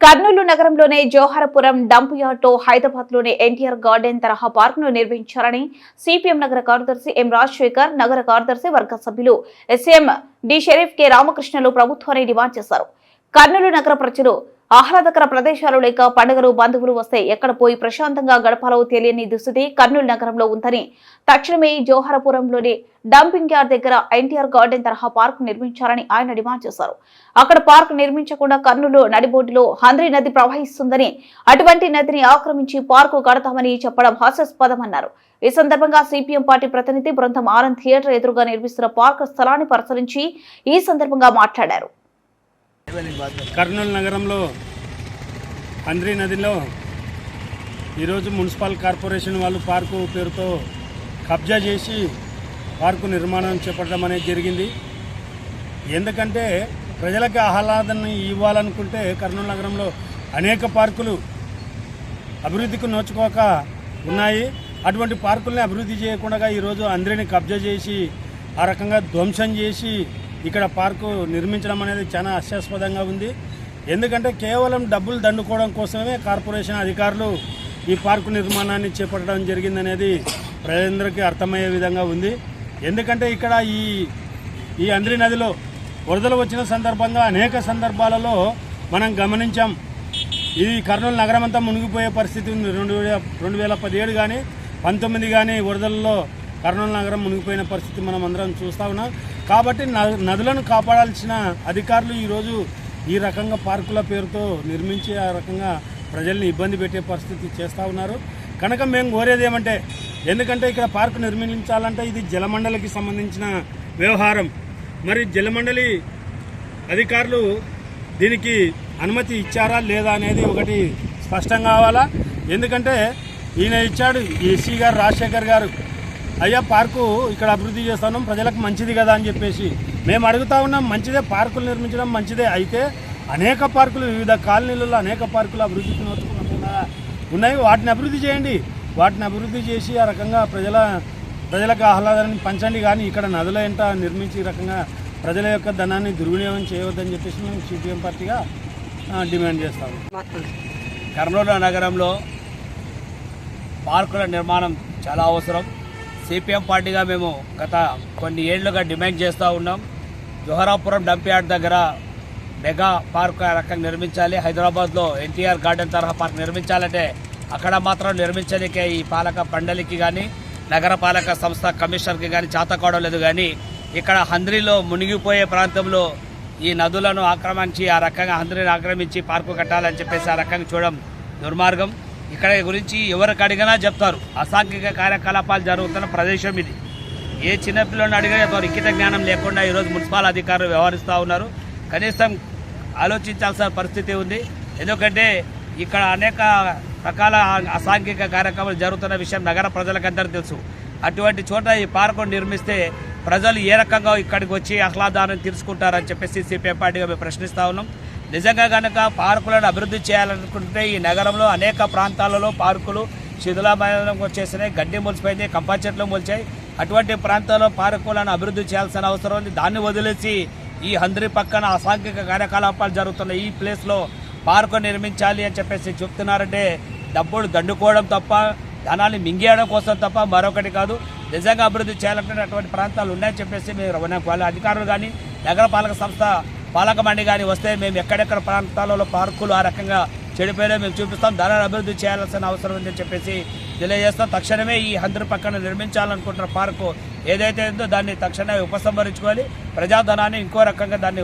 కర్నూలు నగరంలోనే జోహరపురం డంప్ యార్డ్తో హైదరాబాద్లోని ఎన్టీఆర్ గార్డెన్ తరహా పార్క్ను నిర్మించారని సిపిఎం నగర కార్యదర్శి ఎం రాజశేఖర్ నగర కార్యదర్శి వర్గ సభ్యులు S M D Sharif K రామకృష్ణలు ప్రభుత్వాన్ని డిమాండ్ చేశారు. కర్నూలు నగర ప్రజలు ఆహ్లాదకర ప్రదేశాలు లేక పండుగలు బంధువులు వస్తే ఎక్కడ పోయి ప్రశాంతంగా గడపాలో తెలియని దుస్థితి కర్నూలు నగరంలో ఉందని తక్షణమే జోహరపురంలోని డంపింగ్ యార్డ్ దగ్గర ఎన్టీఆర్ గార్డెన్ తరహా పార్క్ నిర్మించాలని ఆయన డిమాండ్ చేశారు. అక్కడ పార్క్ నిర్మించకుండా కర్నూలు నడిబొడ్డులో హంద్రి నది ప్రవహిస్తుందని అటువంటి నదిని ఆక్రమించి పార్కు కడతామని చెప్పడం హాస్యాస్పదమన్నారు. ఈ సందర్భంగా సిపిఎం పార్టీ ప్రతినిధి బృందం ఆనంద్ థియేటర్ ఎదురుగా నిర్మిస్తున్న పార్క్ స్థలాన్ని పరిశీలించి ఈ సందర్భంగా మాట్లాడారు. కర్నూలు నగరంలో అంద్రి నదిలో ఈరోజు మున్సిపల్ కార్పొరేషన్ వాళ్ళు పార్కు పేరుతో కబ్జా చేసి పార్కు నిర్మాణం చేపట్టడం అనేది జరిగింది. ఎందుకంటే ప్రజలకు ఆహ్లాదాన్ని ఇవ్వాలనుకుంటే కర్నూలు నగరంలో అనేక పార్కులు అభివృద్ధికి నోచుకోక ఉన్నాయి. అటువంటి పార్కుల్ని అభివృద్ధి చేయకుండా ఈరోజు అందరిని కబ్జా చేసి ఆ రకంగా ధ్వంసం చేసి ఇక్కడ పార్కు నిర్మించడం అనేది చాలా హాస్యాస్పదంగా ఉంది. ఎందుకంటే కేవలం డబ్బులు దండుకోవడం కోసమే కార్పొరేషన్ అధికారులు ఈ పార్కు నిర్మాణాన్ని చేపట్టడం జరిగిందనేది ప్రజలందరికీ అర్థమయ్యే విధంగా ఉంది. ఎందుకంటే ఇక్కడ ఈ ఈ అంద్రి నదిలో వరదలు వచ్చిన సందర్భంగా అనేక సందర్భాలలో మనం గమనించాం. ఇది కర్నూలు నగరం అంతా మునిగిపోయే పరిస్థితి ఉంది. రెండు వేల రెండు వేల పదిహేడు కానీ పంతొమ్మిది కానీ వరదల్లో కర్నూలు నగరం మునిగిపోయిన పరిస్థితి మనం అందరం చూస్తూ ఉన్నాం. కాబట్టి న- నదులను కాపాడాల్సిన అధికారులు ఈరోజు ఈ రకంగా పార్కుల పేరుతో నిర్మించి ఆ రకంగా ప్రజల్ని ఇబ్బంది పెట్టే పరిస్థితి చేస్తూ ఉన్నారు. కనుక మేము కోరేది ఏమంటే ఎందుకంటే ఇక్కడ పార్కు నిర్మించాలంటే ఇది జలమండలికి సంబంధించిన వ్యవహారం. మరి జలమండలి అధికారులు దీనికి అనుమతి ఇచ్చారా లేదా అనేది ఒకటి స్పష్టం కావాలా? ఎందుకంటే ఈయన ఇచ్చాడు ఎస్సీ గారు రాజశేఖర్ గారు. అయ్యా పార్కు ఇక్కడ అభివృద్ధి చేస్తున్నాం ప్రజలకు మంచిది కదా అని చెప్పేసి. మేము అడుగుతా ఉన్నాం మంచిదే పార్కులు నిర్మించడం మంచిదే. అయితే అనేక పార్కులు వివిధ కాలనీలలో అనేక పార్కులు అభివృద్ధి ఉన్నాయి. వాటిని అభివృద్ధి చేయండి. వాటిని అభివృద్ధి చేసి ఆ రకంగా ప్రజల ప్రజలకు ఆహ్లాదాన్ని పంచండి. కానీ ఇక్కడ నదుల ఎంట నిర్మించి రకంగా ప్రజల యొక్క ధనాన్ని దుర్వినియోగం చేయవద్దని చెప్పేసి మేము సిపిఎం పార్టీగా డిమాండ్ చేస్తాము. కర్నూలు నగరంలో పార్కుల నిర్మాణం చాలా అవసరం. సిపిఎం పార్టీగా మేము గత కొన్ని ఏళ్ళుగా డిమాండ్ చేస్తూ ఉన్నాం. జోహరాపురం డంప్యార్డ్ దగ్గర మెగా పార్క్ ఆ రకంగా నిర్మించాలి. హైదరాబాద్లో ఎన్టీఆర్ గార్డెన్ తరహా పార్క్ నిర్మించాలంటే అక్కడ మాత్రం నిర్మించడానికే ఈ పాలక పండలికి కానీ నగరపాలక సంస్థ కమిషనర్కి కానీ చేతకోవడం లేదు. కానీ ఇక్కడ హంద్రిలో మునిగిపోయే ప్రాంతంలో ఈ నదులను ఆక్రమించి ఆ రకంగా హంద్రిని ఆక్రమించి పార్కు కట్టాలని చెప్పేసి ఆ రకంగా చూడడం దుర్మార్గం. ఇక్కడ గురించి ఎవరికి అడిగినా చెప్తారు. అసాంఘిక కార్యకలాపాలు జరుగుతున్న ప్రదేశం ఇది. ఏ చిన్నపిల్లని అడిగినా చెప్తారు. ఇంకిత జ్ఞానం లేకుండా ఈరోజు మున్సిపల్ అధికారులు వ్యవహరిస్తూ ఉన్నారు. కనీసం ఆలోచించాల్సిన పరిస్థితి ఉంది. ఎందుకంటే ఇక్కడ అనేక రకాల అసాంఘిక కార్యక్రమాలు జరుగుతున్న విషయం నగర ప్రజలకందరూ తెలుసు. అటువంటి చోట ఈ పార్కు నిర్మిస్తే ప్రజలు ఏ రకంగా ఇక్కడికి వచ్చి ఆహ్లాదాన్ని తీసుకుంటారని చెప్పేసి సిపిఎం పార్టీగా మేము ప్రశ్నిస్తూ ఉన్నాం. నిజంగా కనుక పార్కులను అభివృద్ధి చేయాలనుకుంటే ఈ నగరంలో అనేక ప్రాంతాలలో పార్కులు శిథిలామయం వచ్చేసినాయి. గడ్డి మొలిసిపోయింది కంప చెట్లు మొలిచాయి. అటువంటి ప్రాంతాల్లో పార్కులను అభివృద్ధి చేయాల్సిన అవసరం ఉంది. దాన్ని వదిలేసి ఈ హంద్రి పక్కన అసాంఘిక కార్యకలాపాలు జరుగుతున్న ఈ ప్లేస్లో పార్కు నిర్మించాలి అని చెప్పేసి చెప్తున్నారంటే డబ్బులు దండుకోవడం తప్ప ధనాన్ని మింగేయడం కోసం తప్ప మరొకటి కాదు. నిజంగా అభివృద్ధి చేయాలంటే అటువంటి ప్రాంతాలు ఉన్నాయని చెప్పేసి మేము వాళ్ళ అధికారులు కానీ నగరపాలక సంస్థ పాలకమండి కానీ వస్తే మేము ఎక్కడెక్కడ ప్రాంతాలలో పార్కులు ఆ రకంగా చెడిపోయినా మేము చూపిస్తాం. దానిని అభివృద్ధి చేయాల్సిన అవసరం ఉందని చెప్పేసి తెలియజేస్తాం. తక్షణమే ఈ హంద్రి పక్కన నిర్మించాలనుకుంటున్న పార్కు ఏదైతే ఉందో దాన్ని తక్షణమే ఉపసంహరించుకోవాలి. ప్రజాధనాన్ని ఇంకో రకంగా దాన్ని